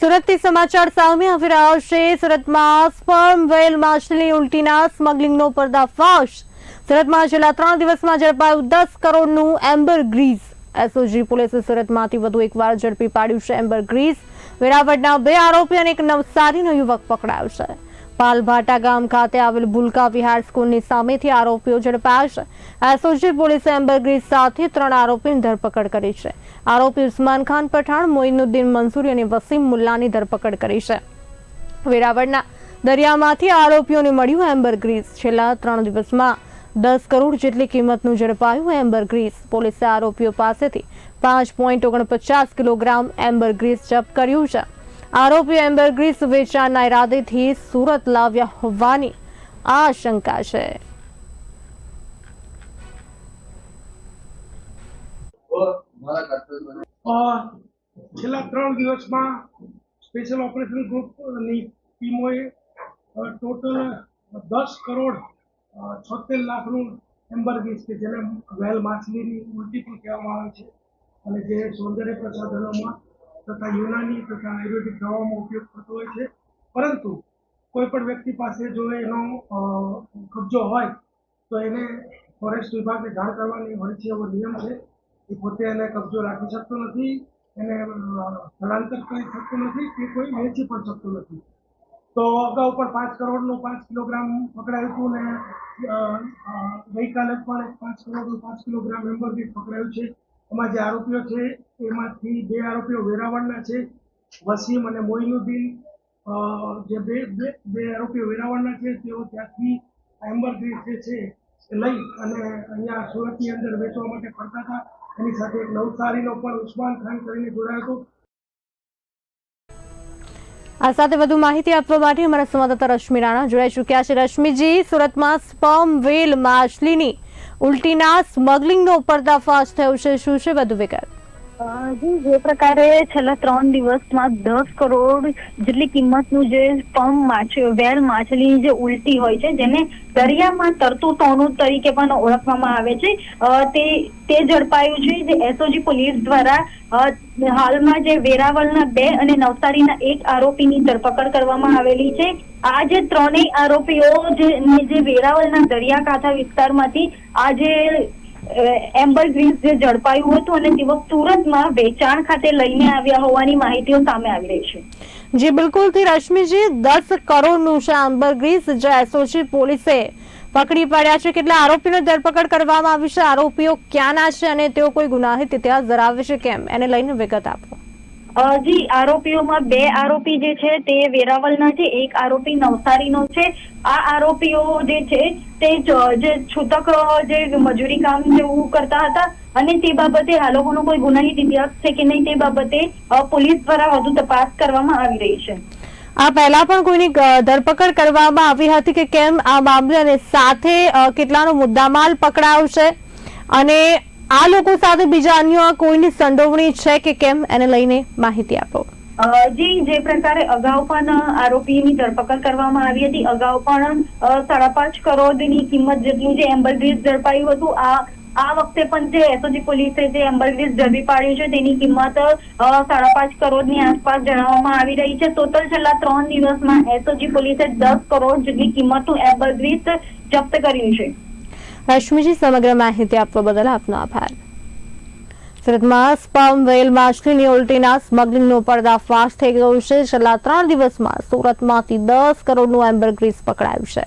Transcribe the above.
સુરતથી સમાચાર સામે આવી રહ્યા છે. સુરતમાં સ્પર્મ વેલ માછલી ઉલટીના સ્મગલિંગનો પર્દાફાશ. સુરતમાં છેલ્લા ત્રણ દિવસમાં ઝડપાયું દસ કરોડનું એમ્બર ગ્રીઝ. એસઓજી પોલીસે સુરતમાંથી વધુ એકવાર ઝડપી પાડ્યું છે એમ્બર ગ્રીઝ. વેરાવળના બે આરોપી અને એક નવસારીનો યુવક પકડાયો છે. પાલભાટા ગામ ખાતે આવેલ બુલકા વિહાર સ્કૂલની સામેથી આરોપીઓ ઝડપાયા એસઓજી પોલીસે એમ્બરગ્રીઝ સાથે ત્રણ આરોપીની ધરપકડ કરી છે. આરોપી ઉસ્માન ખાન પઠાણ, મોઇનુદ્દીન મંસૂરી અને વસીમ મુલ્લાની ધરપકડ કરી છે. વેરાવળના દરિયામાંથી આરોપીઓને મળ્યું એમ્બરગ્રીઝ છેલ્લા ત્રણ દિવસમાં દસ કરોડ જેટલી કિંમતનું ઝડપાયું એમ્બરગ્રીઝ પોલીસે આરોપીઓ પાસેથી પાંચ પોઈન્ટ ઓગણપચાસ કિલોગ્રામ એમ્બરગ્રીઝ જપ્ત કર્યું છે. આરોપીઓ એમ્બરગ્રીસ વેચાણના ઇરાદેથી સુરત લાવ્યા હોવાની આશંકા છે. છેલ્લા ત્રણ દિવસમાં સ્પેશિયલ ઓપરેશન ગ્રુપની ટીમોએ ટોટલ દસ કરોડ છોતેર લાખનું એમ્બરગીસ કે જેને વેલ માછલીની ઉલટી પણ કહેવામાં આવે છે અને જે સૌંદર્ય પ્રસાધનોમાં તથા યુનાની તથા આયુર્વેદિક દવાઓમાં ઉપયોગ થતો હોય છે. પરંતુ કોઈ પણ વ્યક્તિ પાસે જો એનો કબજો હોય, તો એને ફોરેસ્ટ વિભાગને જાણ કરવાની હોય છે એવો નિયમ છે એ પોતે એને કબજો રાખી શકતો નથી, એને સ્થળાંતર કરી શકતો નથી કે કોઈ વેચી પણ શકતો નથી. તો અગાઉ પણ પાંચ કરોડનું પાંચ કિલોગ્રામ પકડાયું હતું ને ગઈકાલે પણ પાંચ કરોડનું પાંચ કિલોગ્રામ એમ્બરગીટ પકડાયું છે. એમાં જે આરોપીઓ છે, એમાંથી બે આરોપીઓ વેરાવળના છે, વસીમ અને મોઇનુદ્દીન. જે બે બે આરોપીઓ વેરાવળના છે, તેઓ ત્યાંથી એમ્બર જે છે, એ લઈ અને અહીંયા સુરતની અંદર વેચવા માટે ફરતા હતા. એની સાથે એક નવસારીનો પણ ઉસ્માન ખાન કરીને જોડાયો હતો. આ સાથે વધુ માહિતી આપવા માટે અમારા સંવાદદાતા રશ્મિ રાણા જોડાઈ ચૂક્યા છે. રશ્મિજી, સુરતમાં સ્પર્મ વેલ માછલીની ઉલટીના સ્મગલિંગનો પર્દાફાશ થયો છે. શું છે? વધુ વિગત. જી પ્રકારે છેલ્લા ત્રણ દિવસમાં દસ કરોડ જેટલી કિંમતનું જે પમ માછલી વેલ માછલીની જે ઉલટી હોય છે, જેને દરિયામાં તરતું સોનું તરીકે પણ ઓળખવામાં આવે છે તે તે ઝડપાયું છે. જે એસઓજી પોલીસ દ્વારા હાલમાં જે વેરાવળના બે અને નવસારીના એક આરોપીની ધરપકડ કરવામાં આવેલી છે. આ જે ત્રણેય આરોપીઓ જે વેરાવળના દરિયાકાંઠા વિસ્તારમાંથી આ જે એમ્બર ગ્રીન્સ જે ઝડપાયું હતું અને તેઓ સુરતમાં વેચાણ ખાતે લઈને આવ્યા હોવાની માહિતીઓ સામે આવી રહી છે. જી બિલકુલથી રશ્મિજી, દસ કરોડનું છે એમ્બર ગ્રીસ જે એસઓજી પોલીસે પકડી પાડ્યા છે. કેટલા આરોપીનો ધરપકડ કરવામાં આવી છે? આરોપીઓ ક્યાંના છે અને તેઓ કોઈ ગુનાહિત ઇતિહાસ ધરાવે છે કેમ? એને લઈને વિગત આપો. જી, આરોપીઓમાં બે આરોપી જે છે તે વેરાવલના છે, એક આરોપી નવસારીનો છે. આ આરોપીઓ જે છે તે જે છૂતક, જે મજૂરી કામ જેવું કરતા હતા અને તે બાબતે આ લોકોનો કોઈ ગુનાહિત ઇતિહાસ છે કે નહીં તે બાબતે પોલીસ દ્વારા વધુ તપાસ કરવામાં આવી રહી છે. આ પહેલા પણ કોઈની ધરપકડ કરવામાં આવી હતી કે કેમ આ મામલે અને સાથે કેટલાનો મુદ્દામાલ પકડાયો છે? અને આ લોકો સાથે બીજા અન્ય કોઈની સંડોવણી છે કે કેમ એને લઈને માહિતી આપો. જી, જે પ્રકારે અગાઉ પણ આરોપીની ધરપકડ કરવામાં આવી હતી. અગાઉ પણ સાડા પાંચ કરોડની કિંમત જેટલું જે એમ્બરગ્રીસ ઝડપાયું હતું, આ આ વખતે પણ જે એસઓજી પોલીસે જે એમ્બરગ્રીસ ઝડપી પાડ્યું છે, તેની કિંમત સાડા પાંચ કરોડની આસપાસ જણાવવામાં આવી રહી છે. ટોટલ છેલ્લા ત્રણ દિવસમાં એસઓજી પોલીસે દસ કરોડ જેટલી કિંમતનું એમ્બરગ્રીસ જપ્ત કર્યું છે. રશ્મિજી સમગ્ર માહિતી આપવા બદલ આપનો આભાર. સુરતમાં સ્પમ વેલ માછલીની ઉલટીના સ્મગલિંગનો પર્દાફાશ થઈ ગયો છે. છેલ્લા ત્રણ દિવસમાં સુરતમાંથી દસ કરોડનું એમ્બર ગ્રીસ પકડાયું છે.